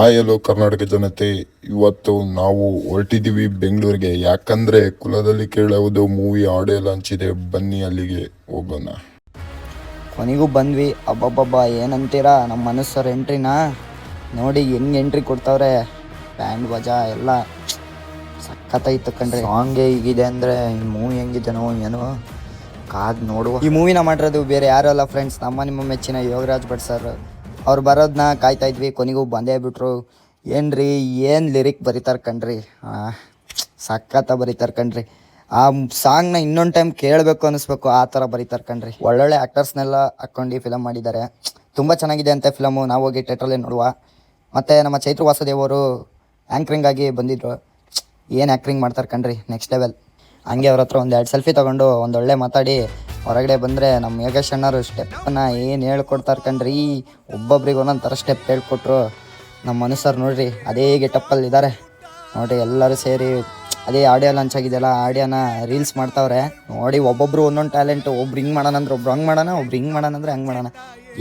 ಆ ಎಲ್ಲೋ ಕರ್ನಾಟಕ ಜನತೆ ಇವತ್ತು ನಾವು ಹೊರಟಿದ್ದೀವಿ ಬೆಂಗಳೂರಿಗೆ. ಯಾಕಂದ್ರೆ ಕುಲದಲ್ಲಿ ಕೇಳುವುದು ಮೂವಿ ಆಡಿಯೋ ಲಾಂಚ್ ಇದೆ ಬನ್ನಿ ಅಲ್ಲಿಗೆ ಹೋಗೋಣ. ಕೊನೆಗೂ ಬಂದ್ವಿ. ಅಬ್ಬಬ್ಬಬ್ಬ ಏನಂತೀರಾ? ನಮ್ಮ ಮನಸ್ಸರ ಎಂಟ್ರಿನ ನೋಡಿ ಹೆಂಗೆ ಎಂಟ್ರಿ ಕೊಡ್ತಾವ್ರೆ? ಬ್ಯಾಂಡ್ ವಜಾ ಎಲ್ಲ ಸಖತ್ತಾಯ್ತು ಕಂಡ್ರೆ ಸಾಂಗ್ ಹೀಗಿದೆ ಅಂದರೆ ಈ ಮೂವಿ ಹೆಂಗಿದೆನೋ ಏನೋ ಕಾದು ನೋಡುವ. ಈ ಮೂವಿನ ಮಾಡಿರೋದು ಬೇರೆ ಯಾರಲ್ಲ ಅಲ್ಲ ಫ್ರೆಂಡ್ಸ್ ನಮ್ಮ ನಿಮ್ಮ ಮೆಚ್ಚಿನ ಯೋಗರಾಜ್ ಭಟ್ ಸರ್ ಅವ್ರು ಬರೋದನ್ನ ಕಾಯ್ತಾ ಇದ್ವಿ, ಕೊನೆಗೂ ಬಂದೇ ಬಿಟ್ರು. ಏನ್ರಿ, ಏನು ಲಿರಿಕ್ ಬರೀತಾರೆ ಕಣ್ರಿ? ಸಖತ್ತ ಬರೀತಾರೆ ಕಣ್ರಿ. ಆ ಸಾಂಗ್ನ ಇನ್ನೊಂದು ಟೈಮ್ ಕೇಳಬೇಕು ಅನಿಸ್ಬೇಕು, ಆ ಥರ ಬರೀತಾರೆ ಕಣ್ರಿ. ಒಳ್ಳೊಳ್ಳೆ ಆ್ಯಕ್ಟರ್ಸ್ನೆಲ್ಲ ಹಾಕ್ಕೊಂಡು ಫಿಲಮ್ ಮಾಡಿದ್ದಾರೆ ತುಂಬ ಚೆನ್ನಾಗಿದೆ ಅಂತ ಫಿಲಮು ನಾವು ಹೋಗಿ ಥಿಯೇಟ್ರಲ್ಲಿ ನೋಡುವ. ಮತ್ತು ನಮ್ಮ ಚೈತ್ರ ವಾಸುದೇವ್ ಅವರು ಆಗಿ ಬಂದಿದ್ರು. ಏನು ಆ್ಯಕ್ರಿಂಗ್ ಮಾಡ್ತಾರೆ ಕಣ್ರಿ ನೆಕ್ಸ್ಟ್ ಲೆವೆಲ್ ಹಂಗೆ ಅವ್ರ ಹತ್ರ ಒಂದು ಎರಡು ಸೆಲ್ಫಿ ತೊಗೊಂಡು ಒಂದೊಳ್ಳೆ ಮಾತಾಡಿ ಹೊರಗಡೆ ಬಂದರೆ ನಮ್ಮ ಯೋಗೇಶ್ ಅಣ್ಣರು ಸ್ಟೆಪ್ಪನ್ನ ಏನು ಹೇಳ್ಕೊಡ್ತಾರೆ ಕಣ್ರಿ? ಒಬ್ಬೊಬ್ರಿಗೆ ಒಂದೊಂದು ಥರ ಸ್ಟೆಪ್ ಹೇಳ್ಕೊಟ್ರು. ನಮ್ಮ ಮನುಷ್ಯರು ನೋಡ್ರಿ ಅದೇ ಗೆಟಪ್ಪಲ್ಲಿ ಇದ್ದಾರೆ ನೋಡಿರಿ ಎಲ್ಲರೂ ಸೇರಿ ಅದೇ ಆಡಿಯೋ ಲಾಂಚ್ ಆಗಿದೆಯಲ್ಲ ಆಡಿಯೋನ ರೀಲ್ಸ್ ಮಾಡ್ತಾವ್ರೆ. ನೋಡಿ ಒಬ್ಬೊಬ್ರು ಒಂದೊಂದು ಟ್ಯಾಲೆಂಟು ಒಬ್ರು ಹಿಂಗೆ ಮಾಡೋಣ ಅಂದ್ರೆ ಒಬ್ರು ಹಂಗೆ ಮಾಡೋಣ ಒಬ್ರು ಹಿಂಗೆ ಮಾಡೋಣ ಅಂದರೆ ಹಂಗೆ ಮಾಡೋಣ.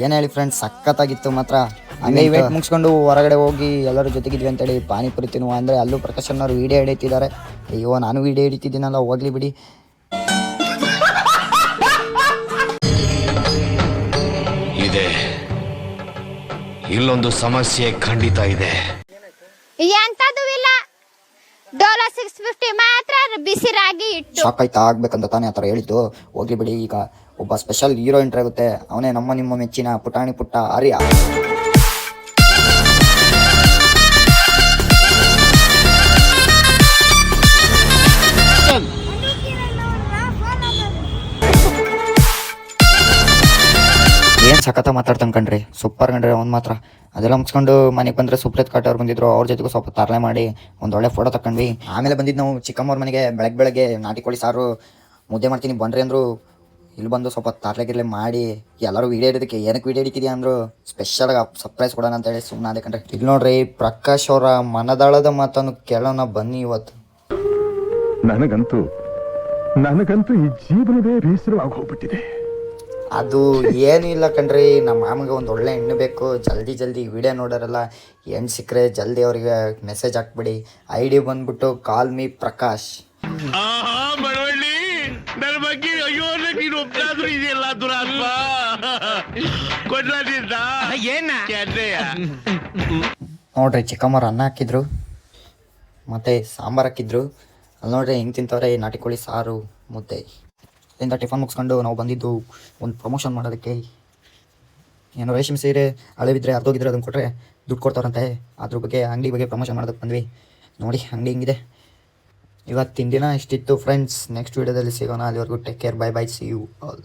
ಏನು ಹೇಳಿ ಫ್ರೆಂಡ್ಸ್ ಸಖತ್ತಾಗಿತ್ತು ಮಾತ್ರ. ಹಂಗೆ ಇವೆಂಟ್ ಮುಗಿಸ್ಕೊಂಡು ಹೊರಗಡೆ ಹೋಗಿ ಎಲ್ಲರ ಜೊತೆಗಿದ್ವಿ ಅಂತೇಳಿ ಪಾನಿಪುರಿ ತಿನ್ನುವ ಅಂದರೆ ಅಲ್ಲೂ ಪ್ರಕಾಶ್ ಅವರು ವೀಡಿಯೋ ಹಿಡಿತಿದ್ದಾರೆ. ಅಯ್ಯೋ ನಾನು ವೀಡಿಯೋ ಹಿಡಿತಿದ್ದೀನಲ್ಲ ಹೋಗ್ಲಿ ಬಿಡಿ. ಇಲ್ಲೊಂದು ಸಮಸ್ಯೆ ಖಂಡಿತ ಇದೆ. ಎಂತದು ಇಲ್ಲ. ಡೋಲೋ ಸಿಕ್ಸ್ ಫಿಫ್ಟಿ ಮಾತ್ರ ಬಿಸಿ ರಾಗಿ ಇಟ್ಟು. ಶಾಕ್ ಆಯ್ತಾ? ಆಗ್ಬೇಕಂತ ತಾನೇ ಆ ಥರ ಹೇಳಿದ್ದು. ಹೋಗಿ ಬಿಡಿ ಈಗ ಒಬ್ಬ ಸ್ಪೆಷಲ್ ಹೀರೋ ಎಂಟ್ರಿ ಆಗುತ್ತೆ. ಅವನೇ ನಮ್ಮ ನಿಮ್ಮ ಮೆಚ್ಚಿನ ಪುಟಾಣಿ ಪುಟ್ಟ ಆರ್ಯ. ಸಖತ್ತ ಮಾತಾಡ್ತಾನೆ ಕಣ್ರಿ. ಸೂಪರ್ ಕಣ್ರಿ ಅವ್ನು ಮಾತ್ರ. ಅದೆಲ್ಲ ಮುಗಿಸ್ಕೊಂಡು ಮನೆಗೆ ಬಂದ್ರೆ ಸುಪ್ರೀತ್ ಕಾಟ್ ಅವ್ರು ಬಂದಿದ್ರು, ಅವ್ರ ಜೊತೆಗೂ ಸ್ವಲ್ಪ ತರಲೆ ಮಾಡಿ, ಒಂದು ಒಳ್ಳೆ ಫೋಟೋ ತಕೊಂಡ್ವಿ ಆಮೇಲೆ ಬಂದಿದ್ದು ನಾವು ಚಿಕ್ಕಮ್ಮವ್ರ ಮನೆಗೆ ಬೆಳಗ್ಗೆ ಬೆಳಗ್ಗೆ ನಾಟಿ ಕೋಳಿ ಸಾರು ಮುದ್ದೆ ಮಾಡ್ತೀನಿ ಬನ್ರಿ ಅಂದರು. ಇಲ್ಲಿ ಬಂದು ಸ್ವಲ್ಪ ತರಲೆ ಗಿರ್ಲೆ ಮಾಡಿ, ಎಲ್ಲರೂ ವೀಡಿಯೋ ಹಿಡಿದಕ್ಕೆ ಏನಕ್ಕೆ ವೀಡಿಯೋ ಹಿಡಿತಿದ್ಯಾ ಅಂದರು. ಸ್ಪೆಷಲ್ ಆಗಿ ಸರ್ಪ್ರೈಸ್ ಕೊಡೋಣ ಅಂತ ಹೇಳಿ ಸುಮ್ಮನೆ ಅದೇ ಕಂಡ್ರೆ ಇಲ್ಲಿ ನೋಡ್ರಿ ಪ್ರಕಾಶ್ ಅವರ ಮನದಾಳದ ಮಾತನ್ನು ಕೇಳೋಣ ಬನ್ನಿ ಇವತ್ತು. ನನಗಂತೂ ನನಗಂತೂ ಈ ಜೀವನವೇ ಬೇಸರವಾಗಿ ಹೋಗ್ಬಿಟ್ಟಿದೆ. ಅದು ಏನಿಲ್ಲ ಇಲ್ಲ ಕಣ್ರಿ ನಮ್ಮ ಮಾಮಗೆ ಒಂದು ಒಳ್ಳೆ ಹೆಣ್ಣು ಬೇಕು. ಜಲ್ದಿ ಜಲ್ದಿ ವಿಡಿಯೋ ನೋಡೋರಲ್ಲ ಹೆಣ್ಣು ಸಿಕ್ಕರೆ ಜಲ್ದಿ ಅವರಿಗೆ ಮೆಸೇಜ್ ಹಾಕ್ಬಿಡಿ. ಐ ಡಿ ಬಂದ್ಬಿಟ್ಟು ಕಾಲ್ ಮೀ ಪ್ರಕಾಶ್. ಬಡವಳ್ಳಿ ನನ್ನ ಬಗ್ಗೆ ಅಯ್ಯೋ ನೀನು ಒಬ್ಬನಾದ್ರೂ ಇದೆಯಲ್ಲ ದುರಾತ್ಮ? ಕೊಡ್ಲಾದಿಂದ ಏನ? ಕೆಡ್ಡೆಯ ನೋಡ್ರಿ ಚಿಕ್ಕಮ್ಮರು ಅನ್ನ ಹಾಕಿದ್ರು ಮತ್ತು ಸಾಂಬಾರು ಹಾಕಿದ್ರು. ಅಲ್ಲಿ ನೋಡ್ರಿ ಹೆಂಗೆ ತಿಂತವ್ರೆ ಈ ನಾಟಿ ಕೋಳಿ ಸಾರು ಮುದ್ದೆ. ಅಲ್ಲಿಂದ ಟಿಫನ್ ಮುಗಿಸ್ಕೊಂಡು ನಾವು ಬಂದಿದ್ದು ಒಂದು ಪ್ರಮೋಷನ್ ಮಾಡೋದಕ್ಕೆ. ಏನೋ ರೇಷ್ಮೆ ಸೀರೆ ಹಳೆವಿದ್ರೆ ಅರ್ಧೋಗಿದ್ರೆ ಅದನ್ನು ಕೊಟ್ಟರೆ ದುಡ್ಡು ಕೊಡ್ತಾರಂತೆ. ಅದ್ರ ಬಗ್ಗೆ ಅಂಗಡಿ ಬಗ್ಗೆ ಪ್ರಮೋಷನ್ ಮಾಡೋದಕ್ಕೆ ಬಂದ್ವಿ. ನೋಡಿ, ಅಂಗಡಿ ಹಿಂಗಿದೆ. ಇವತ್ತಿನ ದಿನ ಇಷ್ಟಿತ್ತು ಫ್ರೆಂಡ್ಸ್ ನೆಕ್ಸ್ಟ್ ವೀಡಿಯೋದಲ್ಲಿ ಸಿಗೋಣ. ಅಲ್ಲಿವರೆಗೂ take care bye bye see you all